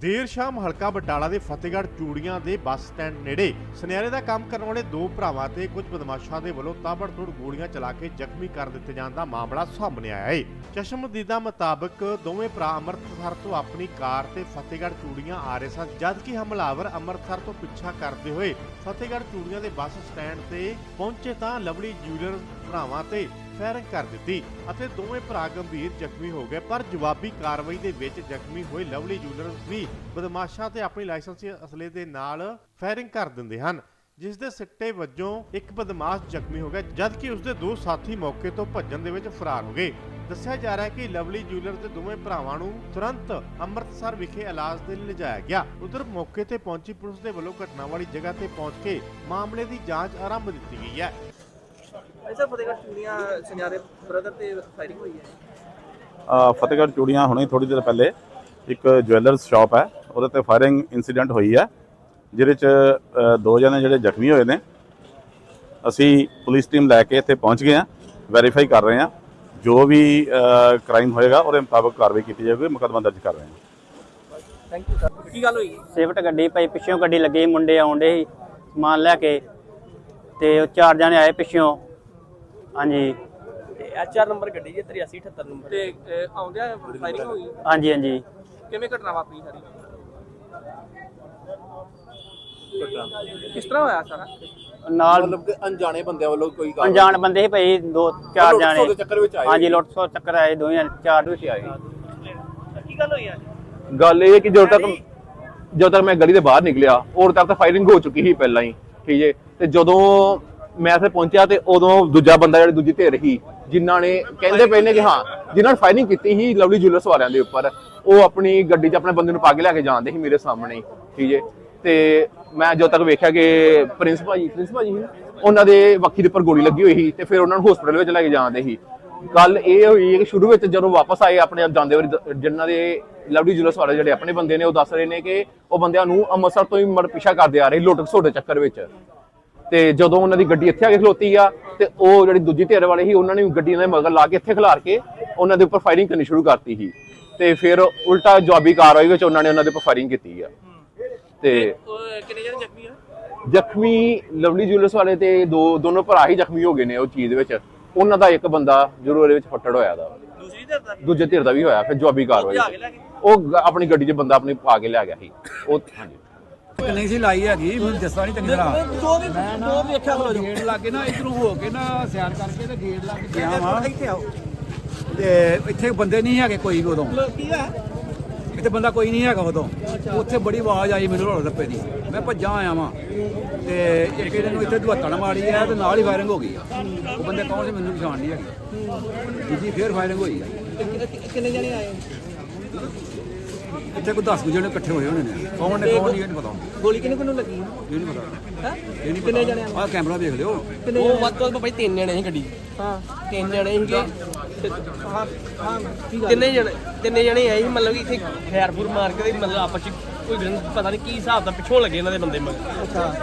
ਦੇਰ ਸ਼ਾਮ ਹਲਕਾ ਬਟਾਲਾ ਦੇ ਫਤਿਹਗੜ੍ਹ ਚੂੜੀਆਂ ਦੇ ਬੱਸ ਸਟੈਂਡ ਨੇੜੇ ਸੁਨਿਆਰੇ ਦਾ ਕੰਮ ਕਰਨ ਵਾਲੇ ਦੋ ਭਰਾਵਾਂ ਤੇ ਕੁਝ ਬਦਮਾਸ਼ਾਂ ਦੇ ਵੱਲੋਂ ਤਾਬੜਤੋੜ ਗੋਲੀਆਂ ਚਲਾ ਕੇ ਜ਼ਖਮੀ ਕਰ ਦਿੱਤੇ ਜਾਣ ਦਾ ਮਾਮਲਾ ਸਾਹਮਣੇ ਆਇਆ ਹੈ। ਚਸ਼ਮਦੀਦਾ ਮੁਤਾਬਕ ਦੋਵੇਂ ਭਰਾ ਅੰਮ੍ਰਿਤਸਰ ਤੋਂ ਆਪਣੀ ਕਾਰ ਤੇ ਫਤਿਹਗੜ੍ਹ ਚੂੜੀਆਂ ਆ ਰਹੇ ਸਨ, ਜਦਕਿ ਹਮਲਾਵਰ ਅੰਮ੍ਰਿਤਸਰ ਤੋਂ ਪਿੱਛਾ ਕਰਦੇ ਹੋਏ ਫਤਿਹਗੜ੍ਹ ਚੂੜੀਆਂ ਦੇ ਬੱਸ ਸਟੈਂਡ ਤੇ ਪਹੁੰਚੇ ਤਾਂ ਲਵਲੀ ਜੂਲਰ ਭਰਾਵਾਂ ਤੇ ਫਾਇਰਿੰਗ ਕਰ ਦਿੱਤੀ ਅਤੇ ਦੋਵੇਂ ਭਰਾ ਗੰਭੀਰ ਜ਼ਖਮੀ ਹੋ ਗਏ, ਪਰ ਜਵਾਬੀ ਕਾਰਵਾਈ ਦੇ ਵਿੱਚ ਜ਼ਖਮੀ ਹੋਏ ਲਵਲੀ ਜੂਲਰ ਵੀ ਬਦਮਾਸ਼ਾਂ ਤੇ ਆਪਣੀ ਲਾਇਸੈਂਸੀ ਅਸਲੇ ਦੇ ਨਾਲ ਫਾਇਰਿੰਗ ਕਰ ਦਿੰਦੇ ਹਨ, ਜਿਸ ਦੇ ਸਿੱਟੇ ਵਜੋਂ ਇੱਕ ਬਦਮਾਸ਼ ਜ਼ਖਮੀ ਹੋ ਗਿਆ, ਜਦਕਿ ਉਸਦੇ ਦੋ ਸਾਥੀ ਮੌਕੇ ਤੋਂ ਭੱਜਣ ਦੇ ਵਿੱਚ ਫਰਾਰ ਹੋ ਗਏ। ਦੱਸਿਆ ਜਾ ਰਿਹਾ ਹੈ ਕਿ ਲਵਲੀ ਜੂਲਰ ਦੇ ਦੋਵੇਂ ਭਰਾਵਾਂ ਨੂੰ ਤੁਰੰਤ ਅੰਮ੍ਰਿਤਸਰ ਵਿਖੇ ਇਲਾਜ ਦੇ ਲਈ ਲਿਜਾਇਆ ਗਿਆ। ਉਧਰ ਮੌਕੇ ਤੇ ਪਹੁੰਚੀ ਪੁਲਿਸ ਦੇ ਵੱਲੋਂ ਘਟਨਾ ਵਾਲੀ ਜਗ੍ਹਾ ਤੇ ਪਹੁੰਚ ਕੇ ਮਾਮਲੇ ਦੀ ਜਾਂਚ ਆਰੰਭ ਦਿੱਤੀ ਗਈ ਹੈ। ਫਤਿਹਗੜ੍ਹ ਚੂੜੀਆਂ ਸੁਨਿਆਰੇ ਬ੍ਰਦਰ ਤੇ ਫਾਇਰਿੰਗ ਹੋਈ ਹੈ ਅ, ਫਤਿਹਗੜ੍ਹ ਚੂੜੀਆਂ ਹੁਣੇ ਥੋੜੀ ਦੇਰ ਪਹਿਲੇ ਇੱਕ ਜੁਐਲਰਸ ਸ਼ਾਪ ਹੈ ਉਹਦੇ ਤੇ ਫਾਇਰਿੰਗ ਇਨਸੀਡੈਂਟ ਹੋਈ ਹੈ ਜਿਹਦੇ ਚ ਦੋ ਜਣੇ ਜਿਹੜੇ ਜ਼ਖਮੀ ਹੋਏ ਨੇ ਅਸੀਂ ਪੁਲਿਸ ਟੀਮ ਲੈ ਕੇ ਇੱਥੇ ਪਹੁੰਚ ਗਏ ਹਾਂ ਵੈਰੀਫਾਈ ਕਰ ਰਹੇ ਹਾਂ ਜੋ ਵੀ ਕ੍ਰਾਈਮ ਹੋਏਗਾ ਉਹਦੇ ਮੁਤਾਬਕ ਕਾਰਵਾਈ ਕੀਤੀ ਜਾਵੇਗੀ ਮੁਕੱਦਮਾ ਦਰਜ ਕਰ ਰਹੇ ਹਾਂ। ਥੈਂਕ ਯੂ ਸਰ ਕੀ ਗੱਲ ਹੋਈ? ਸਿਫਟ ਗੱਡੀ ਪਈ ਪਿੱਛੋਂ ਗੱਡੀ ਲੱਗੀ ਮੁੰਡੇ ਆਉਂਦੇ ਸੀ ਸਮਾਨ ਲੈ ਕੇ ਤੇ ਉਹ ਚਾਰ ਜਣੇ ਆਏ ਪਿੱਛੋਂ। ਹਾਂਜੀ। ਤੇ ਐਚਆਰ ਨੰਬਰ ਗੱਡੀ ਜੀ 8378 ਨੰਬਰ। ਤੇ ਅਹ, ਆਉਂਦਿਆਂ ਫਾਇਰਿੰਗ ਹੋਈ? ਹਾਂਜੀ ਹਾਂਜੀ। ਕਿਵੇਂ ਘਟਨਾ ਵਾਪਰੀ ਸਾਰੀ? ਕਿਸ ਤਰ੍ਹਾਂ ਹੋਇਆ ਸਾਰਾ? ਨਾਲ ਮਤਲਬ ਕਿ ਅਣਜਾਣੇ ਬੰਦਿਆਂ ਵੱਲੋਂ ਕੋਈ ਗੱਲ ਅਣਜਾਣ ਬੰਦੇ ਸੀ ਭਾਈ ਦੋ ਚਾਰ ਜਣੇ। ਦੇ ਚੱਕਰ ਵਿੱਚ ਆਏ ਹਾਂਜੀ ਲੁੱਟ ਸੋ ਚੱਕਰ ਆਏ ਦੋਵੇਂ ਜਣੇ, ਚਾਰ ਵਿੱਚ ਆਏ। ਕੀ ਗੱਲ ਹੋਈ ਅੱਜ ਗੱਲ ਇਹ ਹੈ ਕਿ ਜਦੋਂ ਤੱਕ ਜਦੋਂ ਤੱਕ ਮੈਂ ਗਲੀ ਦੇ ਬਾਹਰ ਨਿਕਲਿਆ ਉਦੋਂ ਤੱਕ ਤਾਂ ਫਾਇਰਿੰਗ ਹੋ ਚੁੱਕੀ ਸੀ ਪਹਿਲਾਂ ਹੀ ਠੀਕ ਹੈ ਤੇ ਜਦੋਂ ਮੈਂ ਇੱਥੇ ਪਹੁੰਚਿਆ ਤੇ ਉਦੋਂ ਦੂਜਾ ਬੰਦਾ ਜਿਹੜੀ ਦੂਜੀ ਧਿਰ ਸੀ, ਜਿਨ੍ਹਾਂ ਨੇ ਕਹਿੰਦੇ ਪਏ ਨੇ ਕਿ ਹਾਂ, ਜਿਨ੍ਹਾਂ ਨੇ ਫਾਇਰਿੰਗ ਕੀਤੀ ਸੀ ਲਵਲੀ ਜੁਐਲਰਸ ਵਾਲਿਆਂ ਦੇ ਉੱਪਰ, ਉਹ ਆਪਣੀ ਗੱਡੀ 'ਚ ਆਪਣੇ ਬੰਦੇ ਨੂੰ ਪਾ ਕੇ ਲੈ ਕੇ ਜਾਂਦੇ ਸੀ ਮੇਰੇ ਸਾਹਮਣੇ, ਠੀਕ ਹੈ ਤੇ ਮੈਂ ਜਦੋਂ ਤੱਕ ਵੇਖਿਆ ਕਿ ਪ੍ਰਿੰਸ ਭਾਜੀ ਪ੍ਰਿੰਸ ਭਾਜੀ ਉਹਨਾਂ ਦੇ ਵੱਖੀ ਦੇ ਉੱਪਰ ਗੋਲੀ ਲੱਗੀ ਹੋਈ ਸੀ ਤੇ ਫਿਰ ਉਹਨਾਂ ਨੂੰ ਹਸਪੀਟਲ ਵਿੱਚ ਲੈ ਕੇ ਜਾਂਦੇ ਸੀ। ਗੱਲ ਇਹ ਹੋਈ ਹੈ ਕਿ ਸ਼ੁਰੂ ਵਿੱਚ ਜਦੋਂ ਵਾਪਸ ਆਏ ਆਪਣੇ ਆਪ ਜਾਂਦੇ ਵਾਰੀ, ਜਿਨ੍ਹਾਂ ਦੇ ਲਵਲੀ ਜੁਲਸ ਵਾਲੇ ਜਿਹੜੇ ਆਪਣੇ ਬੰਦੇ ਨੇ, ਉਹ ਦੱਸ ਰਹੇ ਨੇ ਕਿ ਉਹ ਬੰਦਿਆਂ ਨੂੰ ਅੰਮ੍ਰਿਤਸਰ ਤੋਂ ਹੀ ਮੜ ਪਿੱਛਾ ਕਰਦੇ ਆ ਰਹੇ ਲੁੱਟ ਖਸੁੱਟ ਚੱਕਰ ਵਿੱਚ। ਤੇ ਜਦੋਂ ਉਹਨਾਂ ਦੀ ਗੱਡੀ ਇੱਥੇ ਆ ਕੇ ਖਲੋਤੀ ਆ ਤੇ ਉਹ ਜਿਹੜੀ ਦੂਜੀ ਧਿਰ ਵਾਲੇ ਸੀ ਉਹਨਾਂ ਨੇ ਗੱਡੀ ਦੇ ਮਗਰ ਲਾ ਕੇ ਇੱਥੇ ਖਿਲਾਰ ਕੇ ਉਹਨਾਂ ਦੇ ਉੱਪਰ ਫਾਇਰਿੰਗ ਕਰਨੀ ਸ਼ੁਰੂ ਕਰਤੀ ਸੀ। ਤੇ ਫਿਰ ਉਲਟਾ ਜਵਾਬੀ ਕਾਰਵਾਈ ਵਿੱਚ ਉਹਨਾਂ ਨੇ ਉਹਨਾਂ ਦੇ ਉੱਪਰ ਫਾਇਰਿੰਗ ਕੀਤੀ ਆ। ਤੇ ਉਹ ਕਿੰਨੇ ਜਣੇ ਜ਼ਖਮੀ ਆ? ਜ਼ਖਮੀ ਲਵਲੀ ਜੁਲਸ ਵਾਲੇ ਤੇ ਦੋ ਦੋਨੋਂ ਭਰਾ ਹੀ ਜ਼ਖਮੀ ਹੋ ਗਏ ਨੇ ਉਹ ਚੀਜ਼ ਵਿੱਚ। ਉਹਨਾਂ ਦਾ ਇੱਕ ਬੰਦਾ ਜ਼ਰੂਰ ਇਹਦੇ ਵਿੱਚ ਫੱਟੜ ਹੋਇਆ ਦਾ। ਦੂਸਰੀ ਧਿਰ ਦਾ? ਦੂਜੇ ਧਿਰ ਦਾ ਵੀ ਹੋਇਆ ਫਿਰ ਜਵਾਬੀ ਕਾਰਵਾਈ? ਉਹ ਆਪਣੀ ਗੱਡੀ 'ਚ ਬੰਦਾ ਆਪਣੀ ਪਾ ਕੇ ਲੈ ਗਿਆ ਸੀ। ਉਹ ਹਾਂਜੀ। ਨਹੀਂ ਸੀ ਲਾਈ ਹੈਗੀ ਮੈਨੂੰ ਦੱਸਦਾ ਨਹੀਂ ਚੰਗੀ ਤਰ੍ਹਾਂ। ਦੋ ਵੀ ਦੋ ਵੀ ਵੇਖਿਆ ਖਲੋ ਗੇਟ ਲੱਗੇ ਨਾ ਇਧਰੋਂ ਹੋ ਕੇ ਨਾ ਸਿਆਰ ਕਰਕੇ ਤੇ ਗੇਟ ਲੱਗ ਗਿਆ ਵਾ। ਇੱਥੇ ਆਓ। ਤੇ ਇੱਥੇ ਬੰਦੇ ਨਹੀਂ ਹੈਗੇ ਕੋਈ ਵੀ ਉਦੋਂ। ਕੀ ਆ? ਇੱਥੇ ਬੰਦਾ ਕੋਈ ਨਹੀਂ ਹੈਗਾ ਉਦੋਂ। ਉੱਥੇ ਬੜੀ ਆਵਾਜ਼ ਆਈ ਮੈਨੂੰ ਰੋਲ ਰੱਪੇ ਦੀ। ਮੈਂ ਭੱਜਾਂ ਆਇਆ ਵਾਂ। ਤੇ ਇੱਕ ਇਹਨੇ ਨੂੰ ਇੱਥੇ ਦੁਹੱਤਣ ਮਾਰੀ ਆ ਤੇ ਨਾਲ ਹੀ ਫਾਇਰਿੰਗ ਹੋ ਗਈ ਆ। ਉਹ ਬੰਦੇ ਕੌਣ ਸੀ ਮੈਨੂੰ ਪਛਾਣ ਨਹੀਂ ਹੈਗੀ। ਦੂਜੀ ਫੇਰ ਫਾਇਰਿੰਗ ਹੋਈ ਆ। ਕਿੰਨੇ ਜਣੇ ਆਏ? ਇੱਥੇ ਕੋਈ 10 ਜਣੇ ਇਕੱਠੇ ਹੋਏ ਹੋਣੇ ਨੇ। ਕੌਣ ਨੇ ਕੌਣ ਨਹੀਂ ਇਹ ਨਹੀਂ ਪਤਾ। ਗੋਲੀ ਕਿੰਨੇ ਕਿੰਨੂੰ ਲੱਗੀ? ਇਹ ਨਹੀਂ ਪਤਾ। ਹੈ? ਇਹ ਨਹੀਂ ਕਿੰਨੇ ਜਣੇ ਆਹ ਕੈਮਰਾ ਵੇਖ ਲਿਓ। ਉਹ ਵੱਧ ਤੋਂ ਵੱਧ ਭਾਈ ਤਿੰਨ ਜਣੇ ਸੀ ਗੱਡੀ। ਹਾਂ। ਤਿੰਨ ਜਣੇ ਸੀਗੇ ਤੇ- ਹਾਂ ਤਿੰਨੇ ਜਣੇ ਤਿੰਨੇ ਜਣੇ ਆਏ ਸੀ? ਮਤਲਬ ਕਿ ਇੱਥੇ ਖੈਰਪੁਰ ਮਾਰ ਕੇ ਤੇ ਮਤਲਬ ਆਪਸ ਚ ਕੋਈ ਗੱਲ ਨੀ, ਪਤਾ ਨਹੀਂ ਕੀ ਹਿਸਾਬ ਦਾ ਪਿੱਛੋਂ ਲੱਗੇ ਇਹਨਾਂ ਦੇ ਬੰਦੇ ਮਗਰ। ਅੱਛਾ।